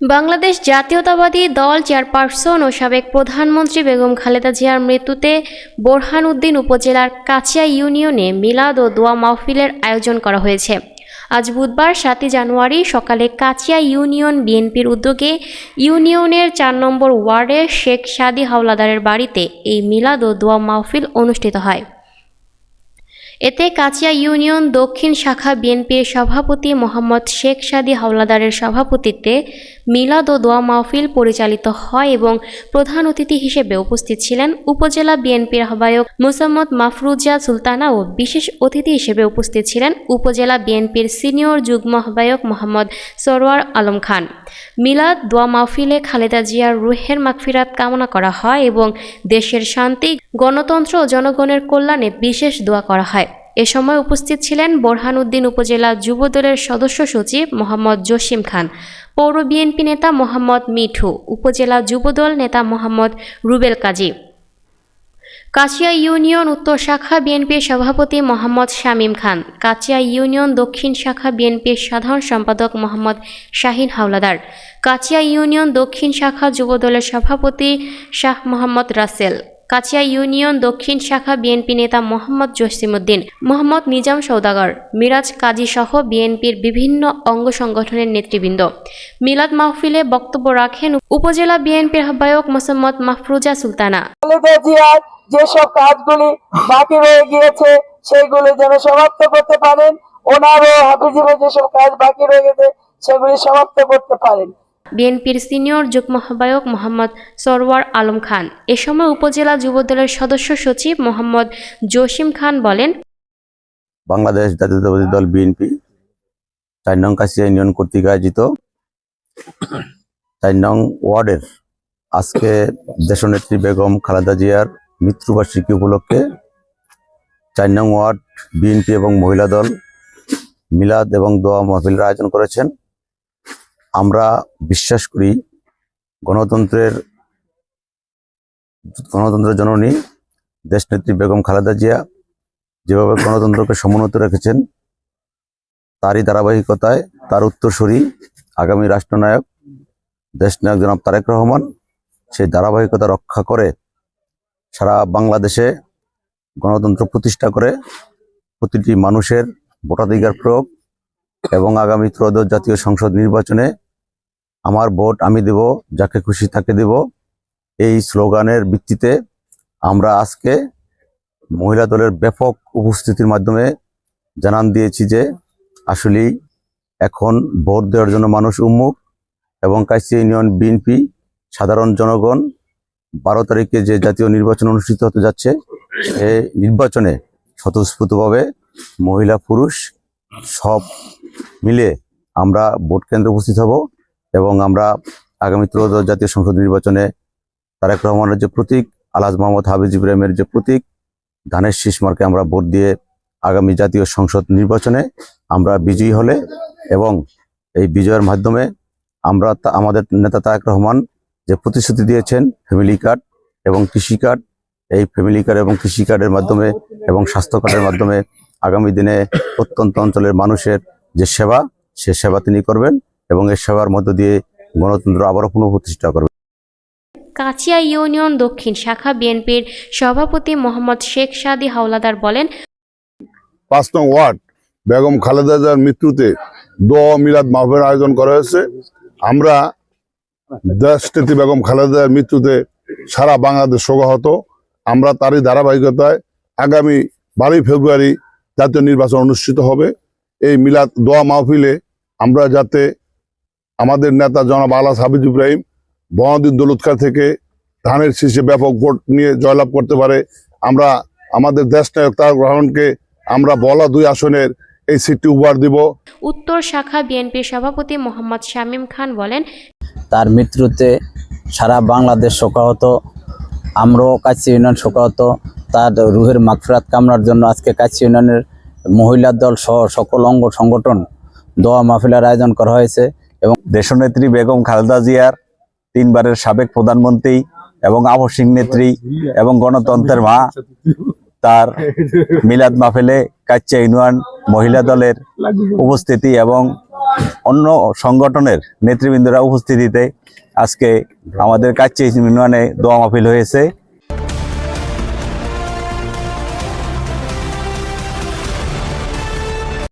বাংলাদেশ জাতীয়তাবাদী দল চেয়ারপারসন ও সাবেক প্রধানমন্ত্রী বেগম খালেদা জিয়ার মৃত্যুতে বোরহানউদ্দিন উপজেলার কাছিয়া ইউনিয়নে মিলাদ ও দোয়া মাহফিলের আয়োজন করা হয়েছে। আজ বুধবার সাতই জানুয়ারি সকালে কাছিয়া ইউনিয়ন বিএনপির উদ্যোগে ইউনিয়নের চার নম্বর ওয়ার্ডে শেখ সাদি হাওলাদারের বাড়িতে এই মিলাদ ও দোয়া মাহফিল অনুষ্ঠিত হয়। এতে কাছিয়া ইউনিয়ন দক্ষিণ শাখা বিএনপির সভাপতি মোহাম্মদ শেখ সাদি হাওলাদারের সভাপতিত্বে মিলাদ ও দোয়া মাহফিল পরিচালিত হয় এবং প্রধান অতিথি হিসেবে উপস্থিত ছিলেন উপজেলা বিএনপির আহ্বায়ক মুসাম্মদ মাফরুজা সুলতানা ও বিশেষ অতিথি হিসেবে উপস্থিত ছিলেন উপজেলা বিএনপির সিনিয়র যুগ্ম আহ্বায়ক মোহাম্মদ সরোয়ার আলম খান। মিলাদ দোয়া মাহফিলে খালেদা জিয়ার রুহের মাগফিরাত কামনা করা হয় এবং দেশের শান্তি, গণতন্ত্র ও জনগণের কল্যাণে বিশেষ দোয়া করা হয়। এ সময় উপস্থিত ছিলেন বোরহানউদ্দিন উপজেলা যুবদলের সদস্য সচিব মোহাম্মদ জসিম খান, পৌর বিএনপি নেতা মোহাম্মদ মিঠু, উপজেলা যুবদল নেতা মোহাম্মদ রুবেল কাজী। কাচিয়া ইউনিয়ন উত্তর শাখা বিএনপির সভাপতি মোহাম্মদ শামীম খান, কাছিয়া ইউনিয়ন দক্ষিণ শাখা বিএনপির সাধারণ সম্পাদক মোহাম্মদ শাহিন হাওলাদার, কাছিয়া ইউনিয়ন দক্ষিণ শাখা যুবদলের সভাপতি শাহ মোহাম্মদ রাসেল। কাছিয়া ইউনিয়ন দক্ষিণ শাখা বিএনপি নেতা মোহাম্মদ জসিমউদ্দিন, মোহাম্মদ নিজাম সৌদাগর মিরাজ কাজী সহ বিএনপির বিভিন্ন অঙ্গ সংগঠনের নেতৃবৃন্দ। মিলাদ মাহফিলে বক্তব্য রাখেন উপজেলা বিএনপির আহ্বায়ক মোসাম্মদ মাহফরুজা সুলতানা। যেসব কাজগুলি বাকি রয়ে গিয়েছে সেগুলি যেন সমাপ্ত করতে পারেন। ওনারও হাফিজিমের যেসব কাজ বাকি রয়ে গেছে, সেগুলি সমাপ্ত করতে পারেন। বিএনপির সিনিয়র যুগ্ম আহ্বায়ক মোহাম্মদ সরওয়ার আলম খান। এ সময় উপজেলা যুবদলের সদস্য সচিব মোহাম্মদ জসিম খান বলেন, বাংলাদেশ জাতীয়তাবাদী দল বিএনপি চার নং কাশিয়া ইউনিয়ন কর্তৃক আয়োজিত চার নং ওয়ার্ডের আজকে দেশনেত্রী বেগম খালেদা জিয়ার মৃত্যুবার্ষিকী উপলক্ষে চার নং ওয়ার্ড বিএনপি এবং মহিলা দল মিলাদ এবং দোয়া মাহফিলের আয়োজন করেছেন। আমরা বিশ্বাস করি গণতন্ত্রের গণতন্ত্রের জননী দেশনেত্রী বেগম খালেদা জিয়া যেভাবে গণতন্ত্রকে সমুন্নত রেখেছেন, তারই ধারাবাহিকতায় তার উত্তরসূরি আগামী রাষ্ট্রনায়ক, দেশনায়ক জনাব তারেক রহমান সেই ধারাবাহিকতা রক্ষা করে সারা বাংলাদেশে গণতন্ত্র প্রতিষ্ঠা করে প্রতিটি মানুষের ভোটাধিকার প্রয়োগ এবং আগামী ত্রয়োদশ জাতীয় সংসদ নির্বাচনে আমার ভোট আমি দেব, যাকে খুশি তাকে দেব। এই স্লোগানের ভিত্তিতে আমরা আজকে মহিলা দলের ব্যাপক উপস্থিতির মাধ্যমে জানান দিয়েছি যে আসলেই এখন ভোট দেওয়ার জন্য মানুষ উন্মুখ এবং কাইসি ইউনিয়ন বিএনপি সাধারণ জনগণ বারো তারিখে যে জাতীয় নির্বাচন অনুষ্ঠিত হতে যাচ্ছে সে নির্বাচনে স্বতঃস্ফূর্তভাবে মহিলা পুরুষ সব মিলে আমরা ভোট কেন্দ্রে উপস্থিত হব। এবং আমরা আগামী ত্রয়োদশ জাতীয় সংসদ নির্বাচনে তারেক রহমানের যে প্রতীক আলাজ মোহাম্মদ হাবিজ ইব্রাহিমের যে প্রতীক, ধানের শীষ মার্কে আমরা ভোট দিয়ে আগামী জাতীয় সংসদ নির্বাচনে আমরা বিজয়ী হলে এবং এই বিজয়ের মাধ্যমে আমরা আমাদের নেতা তারেক রহমান যে প্রতিশ্রুতি দিয়েছেন, ফ্যামিলি কার্ড এবং কৃষি কার্ড, এই ফ্যামিলি কার্ড এবং কৃষি কার্ডের মাধ্যমে এবং স্বাস্থ্য কার্ডের মাধ্যমে আগামী দিনে প্রত্যন্ত অঞ্চলের মানুষের যে সেবা, সে সেবা তিনি করবেন। এবং এই সেবার মধ্য দিয়ে গণতন্ত্র আবারও পুনঃপ্রতিষ্ঠা করবেন কাছিয়া ইউনিয়ন দক্ষিণ শাখা বিএনপির সভাপতি মোহাম্মদ শেখ সাদি হাওলাদার বলেন পাঁচ নং ওয়ার্ড বেগম খালেদা জিয়ার মৃত্যুতে দোয়া মিলাদ মাহফিল আয়োজন করা হয়েছে। আমরা দেশনেত্রী বেগম খালেদা জিয়ার মৃত্যুতে সারা বাংলাদেশ শোকাহত। আমরা তারই ধারাবাহিকতায় আগামী বারোই ফেব্রুয়ারি জাতীয় নির্বাচন অনুষ্ঠিত হবে। এই মিলাদ দোয়া মাহফিলে আমরা যাতে আমাদের নেতা জনাব আলাস হাবিজ ইব্রাহিম বহাদুদ্দিন দৌলতখা থেকে ধানের শীর্ষে ব্যাপক ভোট নিয়ে জয়লাভ করতে পারে। আমরা আমাদের দেশ নায়ক তারেক রহমানকে আমরা বলা দুই আসনের এই সিটটি উপহার দিব। উত্তর শাখা বিএনপির সভাপতি মোহাম্মদ শামীম খান বলেন তার মৃত্যুতে সারা বাংলাদেশ শোকাহত আমরাও কাছি ইউনিয়ন শোকাহত। তার রুহের মাগফিরাত কামনার জন্য আজকে কাছি ইউনিয়নের মহিলা দল সহ সকল অঙ্গ সংগঠন দোয়া মাহফিলের আয়োজন করা হয়েছে। এবং দেশনেত্রী বেগম খালেদা জিয়ার তিনবারের সাবেক প্রধানমন্ত্রী এবং আবশ্যিক নেত্রী এবং গণতন্ত্রের মা, তার মিলাদ মাহফিলে কাচ্চা ইউনিয়ন মহিলা দলের উপস্থিতি এবং অন্য সংগঠনের নেতৃবৃন্দরা উপস্থিতিতে আজকে আমাদের কাছে ইউনিয়নে দোয়া মাহফিল হয়েছে।